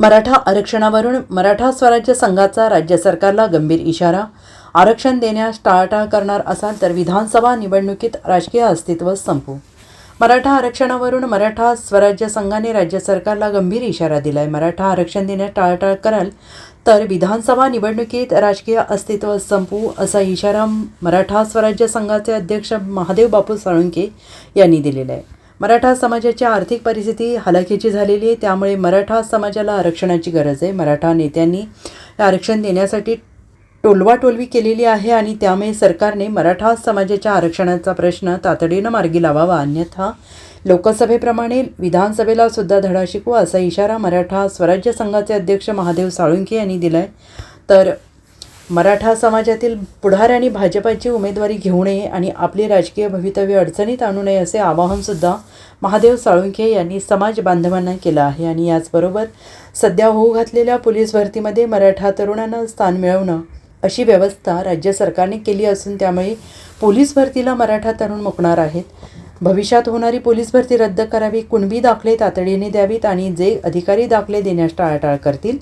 मराठा आरक्षणावरून मराठा स्वराज्य संघाचा राज्य सरकारला गंभीर इशारा. आरक्षण देण्यास टाळाटाळ करणार असाल तर विधानसभा निवडणुकीत राजकीय अस्तित्व संपू. मराठा आरक्षणावरून मराठा स्वराज्य संघाने राज्य सरकारला गंभीर इशारा दिलाय. मराठा आरक्षण देण्यास टाळाटाळ कराल तर विधानसभा निवडणुकीत राजकीय अस्तित्व संपू असा इशारा मराठा स्वराज्य संघाचे अध्यक्ष महादेव बापू साळुंके यांनी दिलेला आहे. मराठा समाजाची आर्थिक परिस्थिती हलाखीची झालेली आहे. त्यामुळे मराठा समाजाला आरक्षणाची गरज आहे. मराठा नेत्यांनी आरक्षण देण्यासाठी टोलवाटोलवी केलेली आहे आणि त्यामुळे सरकारने मराठा समाजाच्या आरक्षणाचा प्रश्न तातडीनं मार्गी लावावा. अन्यथा लोकसभेप्रमाणे विधानसभेला सुद्धा धडा शिकू असा इशारा मराठा स्वराज्य संघाचे अध्यक्ष महादेव साळुंके यांनी दिलाय. तर मराठा समाजातील पुढाऱ्यांनी भाजपाची उमेदवारी घेऊ नये आणि आपली राजकीय भवितव्य अडचणीत आणू नये असे आवाहनसुद्धा महादेव साळुंखे यांनी समाज बांधवांना केलं आहे. आणि याचबरोबर सध्या होऊ घातलेल्या पोलीस भरतीमध्ये मराठा तरुणांना स्थान मिळवणं अशी व्यवस्था राज्य सरकारने केली असून त्यामुळे पोलीस भरतीला मराठा तरुण मुकणार आहेत. भविष्यात होणारी पोलीस भरती रद्द करावी कुणबी दाखले तातडीने द्यावीत आणि जे अधिकारी दाखले देण्यास टाळाटाळ करतील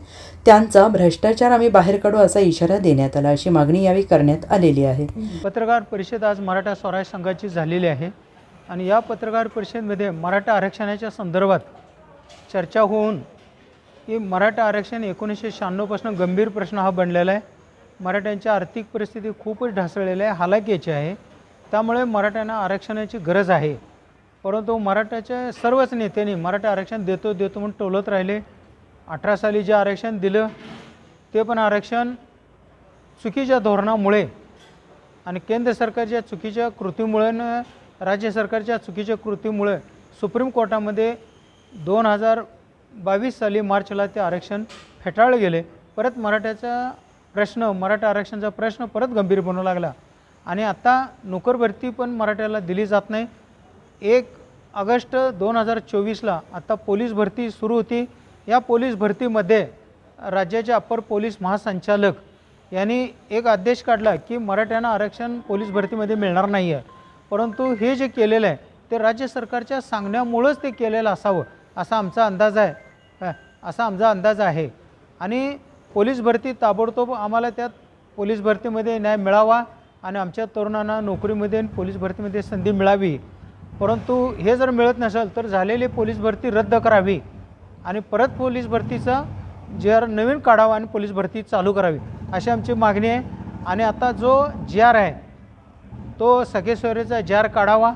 त्यांचा भ्रष्टाचार आम्ही बाहेर काढू असा इशारा देण्यात आला अशी मागणी यावेळी करण्यात आलेली आहे. पत्रकार परिषद आज मराठा स्वराज संघाची झालेली आहे आणि या पत्रकार परिषदेमध्ये मराठा आरक्षणाच्या संदर्भात चर्चा होऊन की मराठा आरक्षण एकोणीसशे शहाण्णवपासून गंभीर प्रश्न हा बनलेला आहे. मराठ्यांची आर्थिक परिस्थिती खूपच ढासळलेली आहे हालाकीची आहे. त्यामुळे मराठ्यांना आरक्षणाची गरज आहे. परंतु मराठ्याच्या सर्वच नेत्यांनी मराठा आरक्षण देतो देतो म्हणून टोलत राहिले. अठरा साली जे आरक्षण दिलं ते पण आरक्षण चुकीच्या धोरणामुळे आणि केंद्र सरकारच्या चुकीच्या कृतीमुळे राज्य सरकारच्या चुकीच्या कृतीमुळे सुप्रीम कोर्टामध्ये दोन हजार बावीस साली मार्चला ते आरक्षण फेटाळले गेले. परत मराठ्याचा प्रश्न मराठा आरक्षणाचा प्रश्न परत गंभीर बनू लागला. आणि आता नोकरभरती पण मराठ्याला दिली जात नाही. एक ऑगस्ट दोन हजार चोवीसला आता पोलीस भरती सुरू होती. या पोलीस भरतीमध्ये राज्याचे अप्पर पोलीस महासंचालक यांनी एक आदेश काढला की मराठ्यांना आरक्षण पोलीस भरतीमध्ये मिळणार नाही आहे परंतु हे जे केलेलं आहे ते राज्य सरकारच्या सांगण्यामुळंच ते केलेलं असावं असा आमचा अंदाज आहे. असा आमचा अंदाज आहे. आणि पोलीस भरती ताबडतोब आम्हाला त्यात पोलीस भरतीमध्ये न्याय मिळावा. आणि आमच्या तरुणांना नोकरीमध्ये आणि पोलीस भरतीमध्ये संधी मिळावी. परंतु हे जर मिळत नसेल तर झालेली पोलीस भरती रद्द करावी आणि परत पोलीस भरतीचा जे आर नवीन काढावा आणि पोलीस भरती चालू करावी अशी आमची मागणी आहे. आणि आता जो जी आर आहे तो सगळे सोयरेचा जी आर काढावा.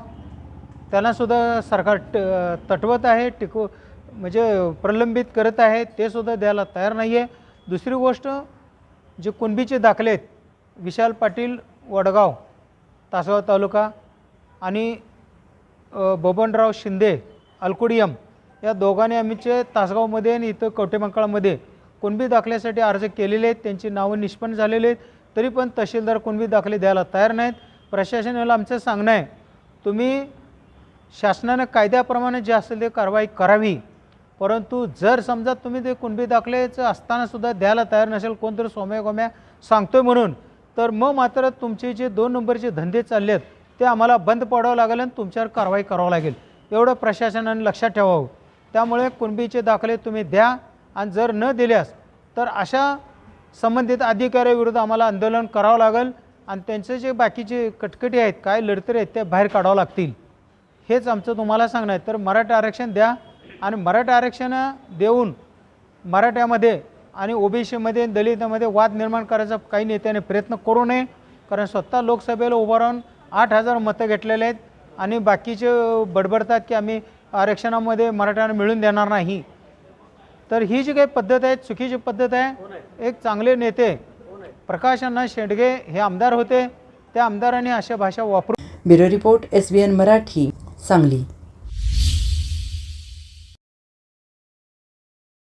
त्यांनासुद्धा सरकार ट तटवत आहे टिकू म्हणजे प्रलंबित करत आहे ते सुद्धा द्यायला तयार नाही आहे दुसरी गोष्ट जे कुणबीचे दाखले आहेत विशाल पाटील वडगाव तासगाव तालुका आणि बबनराव शिंदे अल्कुडियम या दोघांनी आम्हीचे तासगावमध्ये आणि इथं कवटेमंकाळमध्ये कुणबी दाखल्यासाठी अर्ज केलेले आहेत त्यांची नावं निष्पन्न झालेली आहेत तरी पण तहसीलदार कुणबी दाखले द्यायला तयार नाहीत. प्रशासनाला आमचं सांगणं आहे तुम्ही शासनानं कायद्याप्रमाणे जे असेल ते कारवाई करावी. परंतु जर समजा तुम्ही ते कुणबी दाखलेचं असतानासुद्धा द्यायला तयार नसेल कोणतरी सोम्या गोम्या सांगतोय म्हणून तर मग मात्र तुमचे जे दोन नंबरचे धंदे चालले आहेत ते आम्हाला बंद पाडावं लागेल आणि तुमच्यावर कारवाई करावं लागेल. एवढं प्रशासनाने लक्षात ठेवावं. त्यामुळे कुणबीचे दाखले तुम्ही द्या आणि जर न दिल्यास तर अशा संबंधित अधिकाऱ्याविरुद्ध आम्हाला आंदोलन करावं लागेल आणि त्यांचे जे बाकीचे कटकटी आहेत काय लढतरी आहेत ते बाहेर काढावं लागतील. हेच आमचं तुम्हाला सांगणं आहे. तर मराठा आरक्षण द्या आणि मराठा आरक्षण देऊन मराठ्यामध्ये आणि ओबीसीमध्ये दलितामध्ये वाद निर्माण करायचा काही नेत्याने प्रयत्न करू नये कारण स्वतः लोकसभेला उभं राहून आठ हजार मतं घेतलेले आहेत आणि बाकीचे बडबडतात की आम्ही आरक्षणामध्ये मराठ्यांना मिळून देणार नाही. तर ही जी काही पद्धत आहे चुकीची पद्धत आहे एक चांगले नेते प्रकाश अण्णा शेंडगे हे आमदार होते. त्या आमदारांनी अशा भाषा वापरू bureau report S B N Marathi Sangli.